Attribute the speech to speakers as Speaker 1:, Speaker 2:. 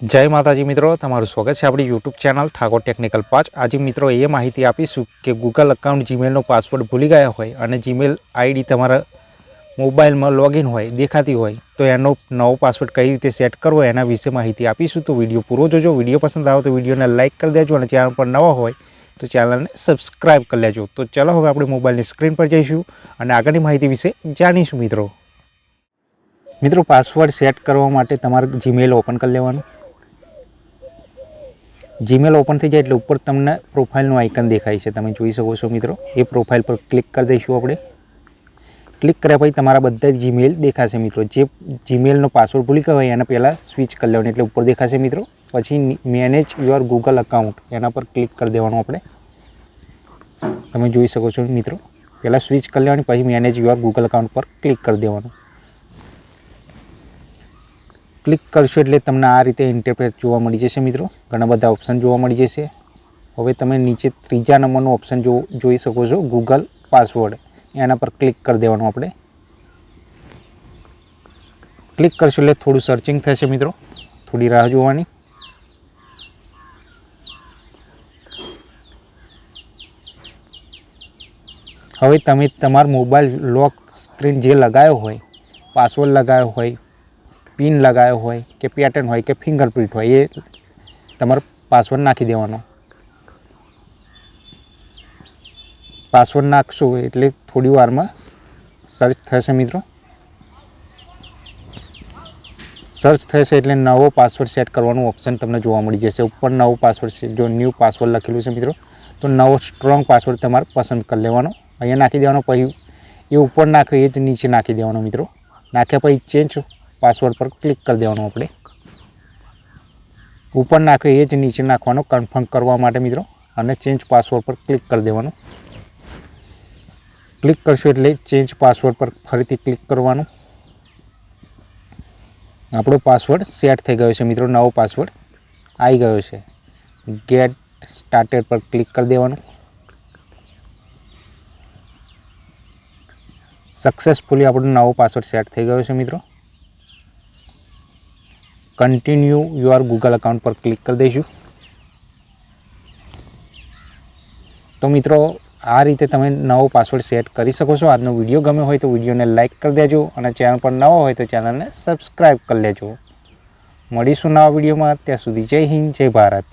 Speaker 1: જય માતાજી મિત્રો, તમારું સ્વાગત છે આપણી યુટ્યુબ ચેનલ ઠાકોર ટેકનિકલ પાંચ. આજે મિત્રો એ માહિતી આપીશું કે ગૂગલ અકાઉન્ટ જીમેલનો પાસવર્ડ ભૂલી ગયા હોય અને જીમેલ આઈડી તમારા મોબાઈલમાં લોગિન હોય, દેખાતી હોય, તો એનો નવો પાસવર્ડ કઈ રીતે સેટ કરવો એના વિશે માહિતી આપીશું. તો વીડિયો પૂરો જોજો. વીડિયો પસંદ આવે તો વિડીયોને લાઇક કરી દેજો અને ચેનલ પર નવા હોય તો ચેનલને સબસ્ક્રાઇબ કરી લેજો. તો ચાલો હવે આપણે મોબાઈલની સ્ક્રીન પર જઈશું અને આગળની માહિતી વિશે જાણીશું મિત્રો. મિત્રો પાસવર્ડ સેટ કરવા માટે તમારે જીમેલ ઓપન કરી લેવાનું. જીમેલ ઓપન થઈ જાય એટલે ઉપર તમને પ્રોફાઇલનું આઇકન દેખાય છે. તમે જોઈ શકો છો મિત્રો. એ પ્રોફાઇલ પર ક્લિક કરી દઈશું આપણે. ક્લિક કર્યા પછી તમારા બધા જીમેલ દેખાશે મિત્રો. જે જીમેલનો પાસવર્ડ ભૂલી ગયો હોય એના પહેલાં સ્વિચ કરી લેવાનું એટલે ઉપર દેખાશે મિત્રો. પછી મેનેજ યોર ગૂગલ અકાઉન્ટ એના પર ક્લિક કરી દેવાનું આપણે. તમે જોઈ શકો છો મિત્રો. પહેલાં સ્વિચ કરી લેવાની, પછી મેનેજ યોર ગૂગલ અકાઉન્ટ પર ક્લિક કરી દેવાનું. ક્લિક કરશો એટલે તમને આ રીતે ઇન્ટરફેસ જોવા મળી જશે મિત્રો. ઘણા બધા ઓપ્શન જોવા મળી જશે. હવે તમે નીચે ત્રીજા નંબરનું ઓપ્શન જો, જોઈ શકો છો ગૂગલ પાસવર્ડ એના પર ક્લિક કરી દેવાનું આપણે. ક્લિક કરશો એટલે થોડું સર્ચિંગ થશે મિત્રો. થોડી રાહ જોવાની. હવે તમે તમારા મોબાઈલ લોક સ્ક્રીન જે લગાવ્યો હોય પાસવર્ડ લગાવ્યો હોય પિન લગાવ્યો હોય કે પેટર્ન હોય કે ફિંગરપ્રિન્ટ હોય, એ તમારો પાસવર્ડ નાખી દેવાનો. પાસવર્ડ નાખશો એટલે થોડી વારમાં સર્ચ થશે મિત્રો. સર્ચ થશે એટલે નવો પાસવર્ડ સેટ કરવાનું ઓપ્શન તમને જોવા મળી જશે. ઉપર નવો પાસવર્ડ છે, જો ન્યૂ પાસવર્ડ લખેલું છે મિત્રો, તો નવો સ્ટ્રોંગ પાસવર્ડ તમારે પસંદ કરી લેવાનો. અહીંયા નાખી દેવાનો, પછી એ ઉપર નાખે એ જ નીચે નાખી દેવાનો મિત્રો. નાખ્યા પછી ચેન્જ પાસવર્ડ પર ક્લિક કરી દેવાનું આપણે. ઉપર નાખે એ જ નીચે નાખવાનો કન્ફર્મ કરવા માટે મિત્રો. અને ચેન્જ પાસવર્ડ પર ક્લિક કરી દેવાનું. ક્લિક કરશો એટલે ચેન્જ પાસવર્ડ પર ફરીથી ક્લિક કરવાનું. આપણો પાસવર્ડ સેટ થઈ ગયો છે મિત્રો, નવો પાસવર્ડ આવી ગયો છે. ગેટ સ્ટાર્ટેડ પર ક્લિક કરી દેવાનું. સક્સેસફુલી આપણો નવો પાસવર્ડ સેટ થઈ ગયો છે મિત્રો. કન્ટિન્યુ યુઆર ગૂગલ અકાઉન્ટ પર ક્લિક કરી દઈશું તો મિત્રો, આ રીતે તમે નવો પાસવર્ડ સેટ કરી શકો છો. આજનો વીડિયો ગમે હોય તો વિડીયોને લાઇક કરી દેજો અને ચેનલ પર નવો હોય તો ચેનલને સબસ્ક્રાઈબ કરી લેજો. મળીશું નવા વિડીયોમાં. ત્યાં સુધી જય હિન્દ, જય ભારત.